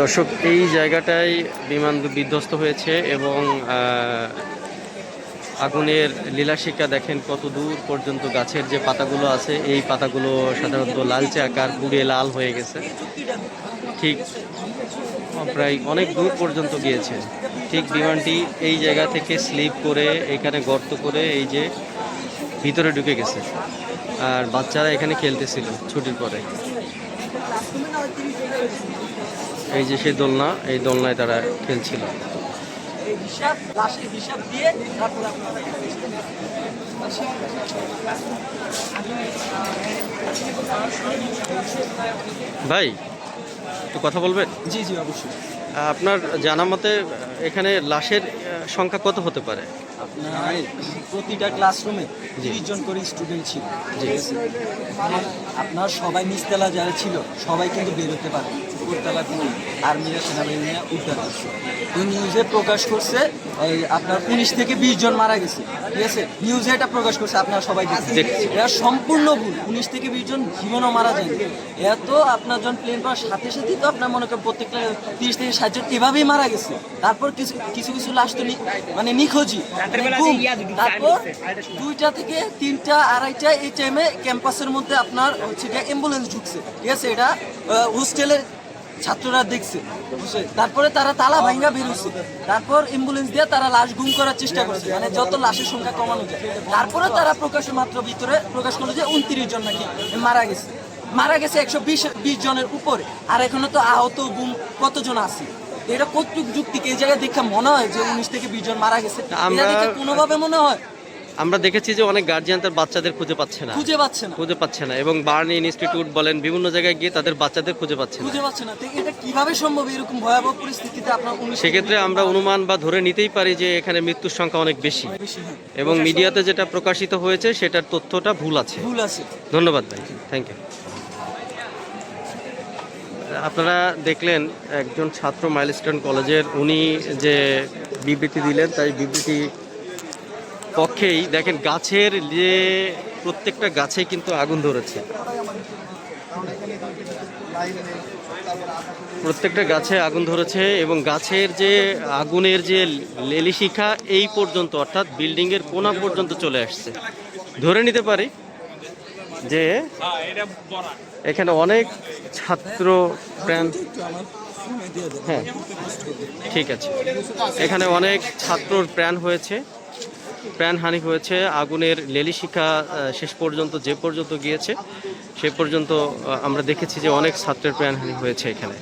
দর্শক, এই জায়গাটায় বিমান বিধ্বস্ত হয়েছে এবং আগুনের লীলাশিকা দেখেন কত দূর পর্যন্ত গাছের যে পাতাগুলো আছে, এই পাতাগুলো সাধারণত লালচে আকার পুড়িয়ে লাল হয়ে গেছে। ঠিক প্রায় অনেক দূর পর্যন্ত গিয়েছে। ঠিক বিমানটি এই জায়গা থেকে স্লিপ করে এখানে গর্ত করে এই যে ভিতরে ঢুকে গেছে। আর বাচ্চারা এখানে খেলতেছিল ছুটির পরে। এই যে সেই দোলনা, এই দোলনায় তারা খেলছিল। ভাই, একটু কথা বলবেন? জি জি, অবশ্যই। আপনার জানা মতে এখানে লাশের সংখ্যা কত হতে পারে? আপনার প্রতিটা ক্লাসরুমে তিরিশ জন করে স্টুডেন্ট ছিল আর আপনার সবাই নিচতলা যারা ছিল সবাই কিন্তু বেরোতে পারে সেনাবাহিনীরা উদ্ধার করছে। নিউজে প্রকাশ করছে এই আপনার উনিশ থেকে বিশ জন মারা গেছে। ঠিক আছে? নিউজে এটা প্রকাশ করছে আপনারা সবাই। এটা সম্পূর্ণ ভুল। উনিশ থেকে বিশ জন জীবনও মারা যায় আপনার জন প্লেন পাওয়ার সাথে সাথেই তো আপনার মনে করেন প্রত্যেকটা তিরিশ থেকে ষাট জন এভাবেই মারা গেছে। তারপর কিছু কিছু কিছু লাশ তো মানে নিখোঁজই। গুম। তারপর দুইটা থেকে তিনটা আড়াইটা এই টাইমে ক্যাম্পাসের মধ্যে আপনার হচ্ছে অ্যাম্বুলেন্স ঢুকছে। ঠিক আছে? এটা হোস্টেলের ছাত্ররা দেখছে তারপরে তারা তালা ভাঙ্গা বেরোচ্ছে তারপর অ্যাম্বুলেন্স দিয়ে তারা লাশ গুম করার চেষ্টা করছে মানে যত লাশের সংখ্যা কমানো যায়। তারপরে তারা প্রকাশ মাত্র ভিতরে প্রকাশ করল যে উনত্রিশ জন নাকি মারা গেছে। মারা গেছে একশো বিশ বিশ জনের উপরে আর এখনও তো আহত গুম কতজন আছে? এটা কতটুক যুক্তিকে এই জায়গায় দেখে মনে হয় যে উনিশ থেকে বিশ জন মারা গেছে। এটা দেখে কোনোভাবে মনে হয় আমরা দেখেছি যে অনেক গার্জিয়ান তার বাচ্চাদের খুঁজে পাচ্ছে না। খুঁজে পাচ্ছে না। খুঁজে পাচ্ছে না এবং বার্নি ইনস্টিটিউট বলেন বিভিন্ন জায়গায় গিয়ে তাদের বাচ্চাদের খুঁজে পাচ্ছে না। খুঁজে পাচ্ছে না। তো এটা কীভাবে সম্ভব এরকম ভয়াবহ পরিস্থিতিতে আপনার সেক্ষেত্রে আমরা অনুমান বা ধরে নিতেই পারি যে এখানে মৃত্যুর সংখ্যা অনেক? বেশি, হ্যাঁ। এবং মিডিয়াতে যেটা প্রকাশিত হয়েছে সেটার তথ্যটা ভুল আছে। ভুল আছে। ধন্যবাদ ভাই। থ্যাংক ইউ আপনারা দেখলেন একজন ছাত্র মাইলস্টোন কলেজের উনি যে বিবৃতি দিলেন তাই বিবৃতি পক্ষেই দেখেন, গাছের যে প্রত্যেকটা গাছে কিন্তু আগুন ধরেছে। প্রত্যেকটা গাছে আগুন ধরেছে এবং গাছের যে আগুনের যে লেলি শিখা এই পর্যন্ত, অর্থাৎ বিল্ডিংয়ের কোনা পর্যন্ত চলে আসছে। ধরে নিতে পারি যে এখানে অনেক ছাত্র হ্যাঁ ঠিক আছে। এখানে অনেক ছাত্রর প্রাণ হয়েছে। প্রাণহানি হয়েছে। আগুনের লেলি শিখা আহ, শেষ পর্যন্ত যে পর্যন্ত গিয়েছে সে পর্যন্ত আমরা দেখেছি যে অনেক ছাত্রের প্রাণহানি হয়েছে এখানে?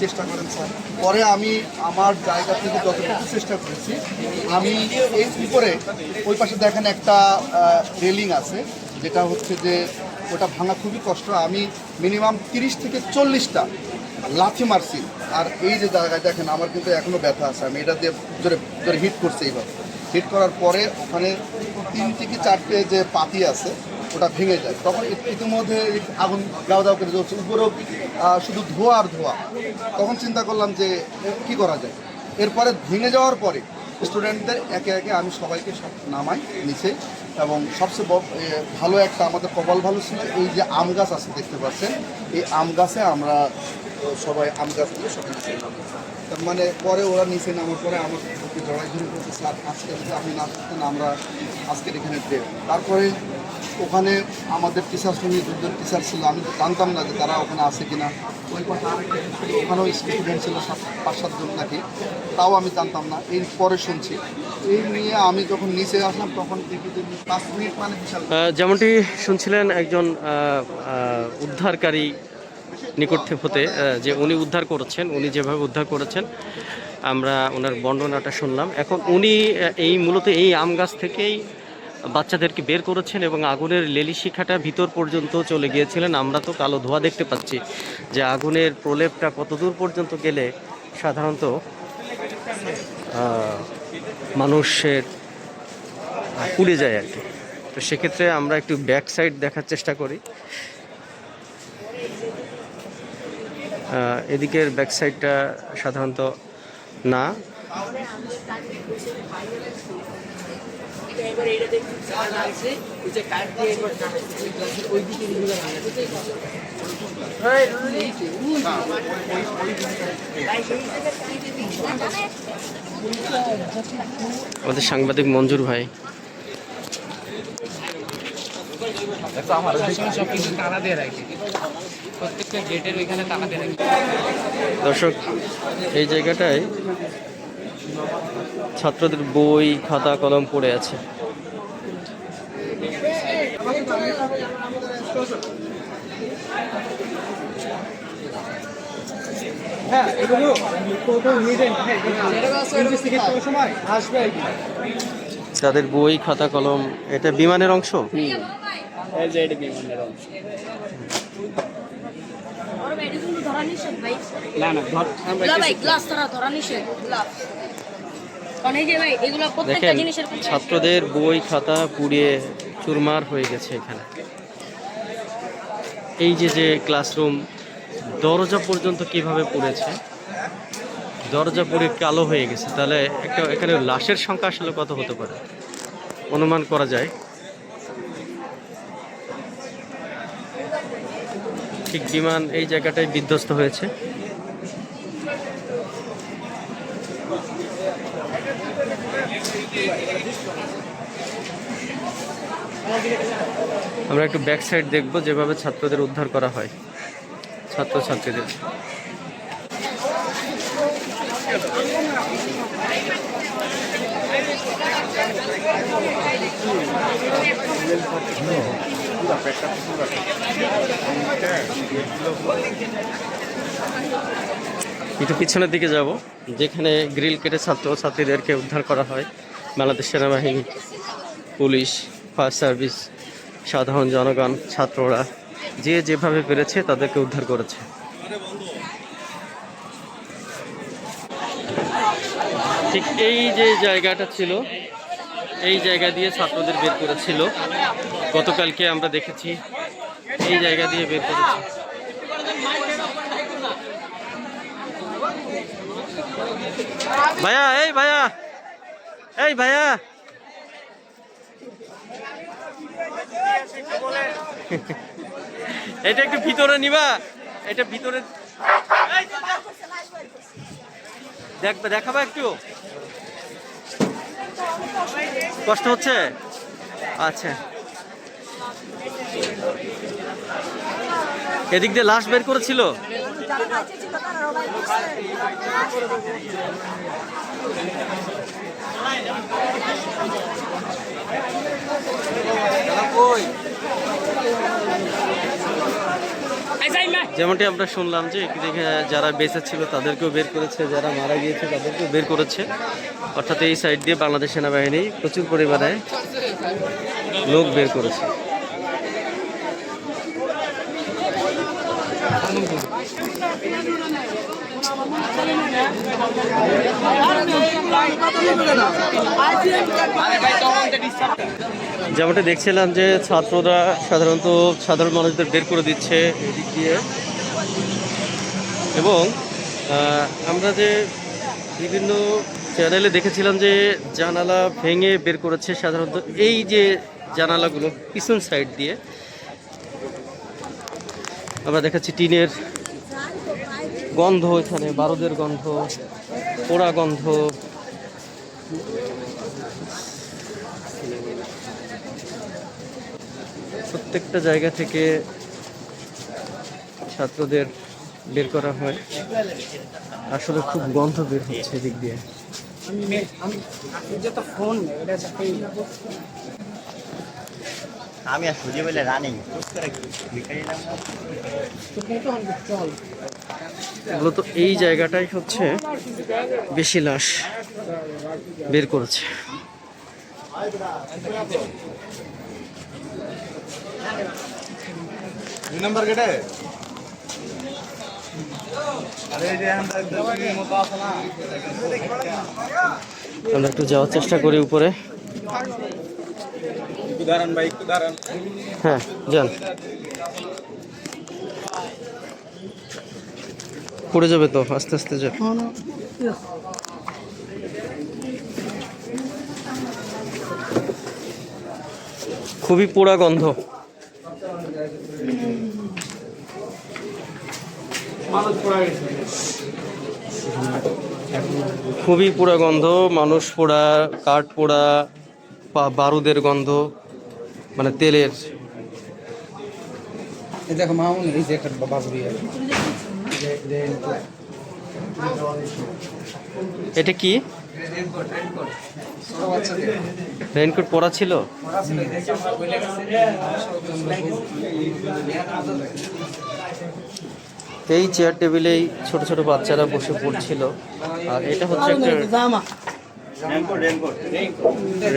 চেষ্টা করেন স্যার। পরে আমি আমার জায়গা থেকে যতটুকু চেষ্টা করেছি আমি এই উপরে ওই পাশে দেখেন একটা রেলিং আছে যেটা হচ্ছে যে ওটা ভাঙা খুবই কষ্ট। আমি মিনিমাম তিরিশ থেকে চল্লিশটা লাথি মারছি। আর এই যে জায়গায় দেখেন, আমার কিন্তু এখনও ব্যথা আছে। আমি এটা দিয়ে জোরে জোরে হিট করছি এইভাবে। হিট করার পরে ওখানে তিন থেকে চারটে যে পাতি আছে, ওটা ভেঙে যায়। তখন ইত- ইতিমধ্যে আগুন দাও দাও করে জ্বলছে। উপরেও শুধু ধোয়া আর ধোয়া। তখন চিন্তা করলাম যে কি করা যায়? এরপরে ভেঙে যাওয়ার পরে স্টুডেন্টদের একে একে আমি সবাইকে সব নামাই নিচে। এবং সবচেয়ে ভালো একটা আমাদের কপাল ভালো ছিল, এই যে আম গাছ আছে, দেখতে পাচ্ছেন। এই আম গাছে আমরা আহ, সবাই আম গাছ দিয়ে সবাই। তার মানে পরে ওরা নিচে নামার পরে আমার বুকে জড়াই ধরে বলছে স্যার আজকে যদি আপনি না থাকতেন আমরা আজকের এখানে দেব তারপরে ওখানে আমাদের টিচার সঙ্গে দুজন টিচার ছিল আমি জানতাম না যে তারা ওখানে আছে কিনা। ওই কথা ওখানেও স্টুডেন্ট ছিল সাত পাঁচ সাতজন নাকি। তাও আমি জানতাম না এর পরে শুনছি। এই নিয়ে আমি যখন নিচে আসলাম তখন দেখি যে পাঁচ মিনিট মানে যেমনটি শুনছিলেন একজন উদ্ধারকারী নিকট হতে যে উনি উদ্ধার করেছেন, উনি যেভাবে উদ্ধার করেছেন, আমরা ওনার বর্ণনাটা শুনলাম। এখন উনি এই মূলত এই আম গাছ থেকেই বাচ্চাদেরকে বের করেছেন এবং আগুনের লেলি শিখাটা ভিতর পর্যন্ত চলে গিয়েছিলেন। আমরা তো কালো ধোয়া দেখতে পাচ্ছি যে আগুনের প্রলেপটা কত দূর পর্যন্ত গেলে সাধারণত মানুষের পুড়ে যায় আর কি। তো সেক্ষেত্রে আমরা একটু ব্যাক সাইড দেখার চেষ্টা করি। এদিকের ব্যাক সাইডটা সাধারণত না। আমাদের সাংবাদিক মঞ্জুর ভাই। রাখি প্রত্যেকটা গেটের ওইখানে তালা দিয়ে দর্শক এই জায়গাটায় ছাত্রদের বই খাতা কলম পড়ে আছে। হ্যাঁ এগুলো হ্যাঁ সময় আসবে। তাদের বই খাতা কলম এটা বিমানের অংশ? এই যে এটা বিমানের অংশ ওর ভাই এটা কিন্তু ধরা নিষেধ ভাই। না না ধর ভাই গ্লাস ধরা ধরা নিষেধ গ্লাস কারণ এই যে ভাই এগুলো প্রত্যেকটা দেখেন ছাত্রদের বই খাতা পুড়িয়ে চুরমার হয়ে গেছে এখানে। এই যে যে ক্লাসরুম দরজা পর্যন্ত কীভাবে পড়েছে? দরজা পুড়ে কালো হয়ে গেছে। তাহলে একটা এখানে লাশের সংখ্যা আসলে কত হতে পারে? অনুমান করা যায়। ঠিক বিমান এই জায়গাটায় বিধ্বস্ত হয়েছে। আমরা একটু ব্যাক সাইড দেখব যেভাবে ছাত্রদের উদ্ধার করা হয়, ছাত্রছাত্রীদের। একটু পিছনের দিকে যাব, যেখানে গ্রিল কেটে ছাত্র ছাত্রীদেরকে উদ্ধার করা হয়। বাংলাদেশ সেনাবাহিনী, পুলিশ, ফায়ার সার্ভিস, সাধারণ জনগণ, ছাত্ররা যে যেভাবে পেরেছে তাদেরকে উদ্ধার করেছে। ঠিক এই যে জায়গাটা ছিল, এই জায়গা দিয়ে ছাত্রদের বের করেছিল। গতকালকে আমরা দেখেছি, এই জায়গা দিয়ে বের করেছি। ভাইয়া, এই ভাইয়া এই ভাইয়া। এটা একটু ভিতরে নিবা, এটা ভিতরে দেখবে দেখাবা একটু। কষ্ট হচ্ছে? আচ্ছা। এদিক দিয়ে লাশ বের করেছিল? যেমনটি আমরা শুনলাম যে যারা বেঁচে ছিল তাদেরকেও বের করেছে। যারা মারা গিয়েছে, তাদেরকেও বের করেছে। অর্থাৎ এই সাইড দিয়ে বাংলাদেশ সেনাবাহিনী প্রচুর পরিমাণে লোক বের করেছে। যেমনটা দেখছিলাম যে ছাত্ররা সাধারণত সাধারণ মানুষদের বের করে দিচ্ছে। এদিক দিয়ে এবং আমরা যে বিভিন্ন চ্যানেলে দেখেছিলাম যে জানালা ভেঙে বের করেছে সাধারণত এই যে জানালাগুলো পিছন সাইড দিয়ে আমরা দেখাচ্ছি টিনের গন্ধ এখানে বারুদের গন্ধ পোড়া গন্ধ প্রত্যেকটা জায়গা থেকে ছাত্রদের বের করা হয় আসলে খুব গন্ধ বের হচ্ছে এদিক দিয়ে আমি আর সুজি বলে রানিং। ভিখারি নাম না? চল এগুলো তো এই জায়গাটাই হচ্ছে বেশি লাশ বের করেছে। গেটে? আমরা একটু যাওয়ার চেষ্টা করি উপরে একটু দাঁড়ান ভাই একটু দাঁড়ান হ্যাঁ যান। পড়ে যাবে তো আস্তে আস্তে যান। খুবই পোড়া গন্ধ। খুবই পোড়া গন্ধ মানুষ পোড়া কাঠ পোড়া বা- বারুদের গন্ধ। মানে তেলের দেখো মামুন এই যে একটা বাবুরি এটা কি? রেইনকোট পরা ছিল? এই চেয়ার টেবিলেই ছোট ছোট বাচ্চারা বসে পড়ছিল। আর এটা হচ্ছে একটা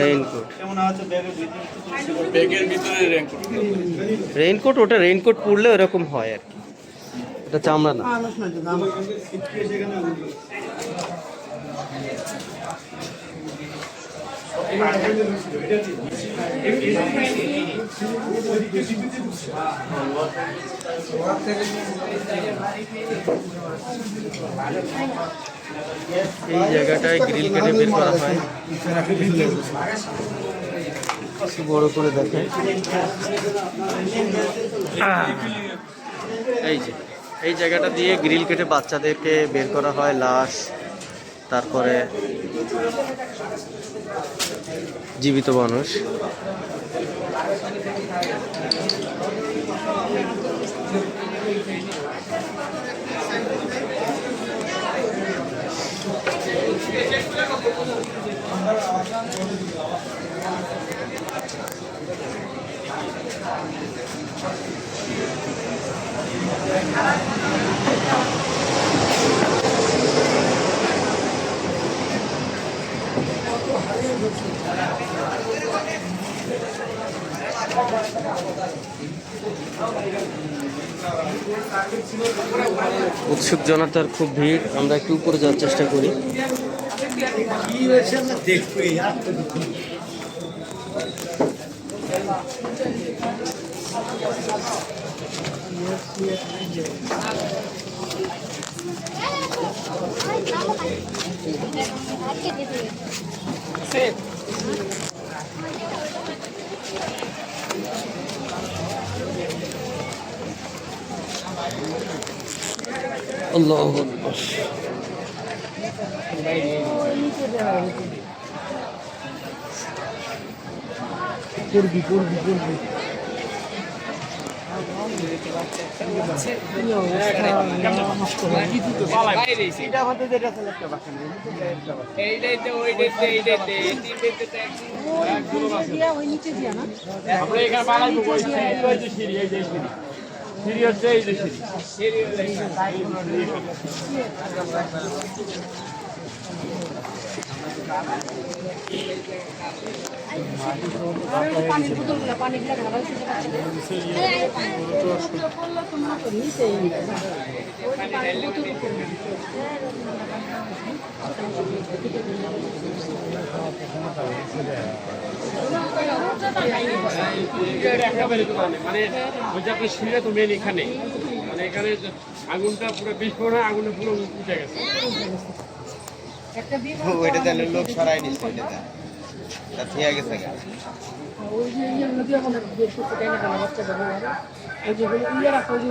রেইনকোট রেইনকোট ওটা রেইনকোট পরলে ওরকম হয় আর কি। ওটা চামড়া না। এই জায়গাটায় গ্রিল কেটে বের করা হয়। বড় করে দেখে এই যে, এই জায়গাটা দিয়ে গ্রিল কেটে বাচ্চাদেরকে বের করা হয়, লাশ, তারপরে জীবিত মানুষ। উৎসুক জনতার খুব ভিড়। আমরা একটু উপরে যাওয়ার চেষ্টা করি। আল্লাহ আকবার। পানির বোতলগুলো পানিগুলো খাবার খেতে পারছে মানে ওই সিঁড়িটা তো মেন এখানে মানে এখানে আগুনটা পুরো বিস্ফোরণ আগুনে পুরো উঠে গেছে ওইটা তাহলে লোক সরাই নিচ্ছে ওইটা গেছে ওই যে নদী এখন বের করতে দেয় কেন বাচ্চা যাবে ওই যে ইয়ে রাখো ওই যে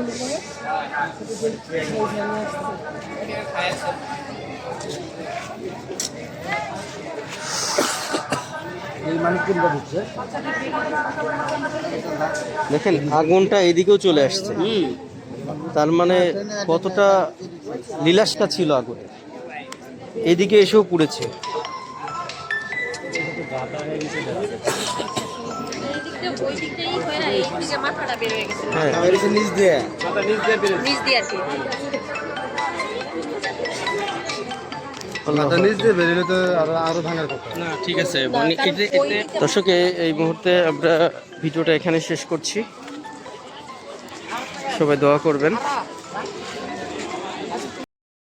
দেখেন আগুনটা এদিকেও চলে আসছে। তার মানে কতটা লীলাসটা ছিল আগুন। এদিকে এসেও পুড়েছে। দর্শক এই মুহূর্তে আমরা ভিডিওটা এখানে শেষ করছি সবাই দোয়া করবেন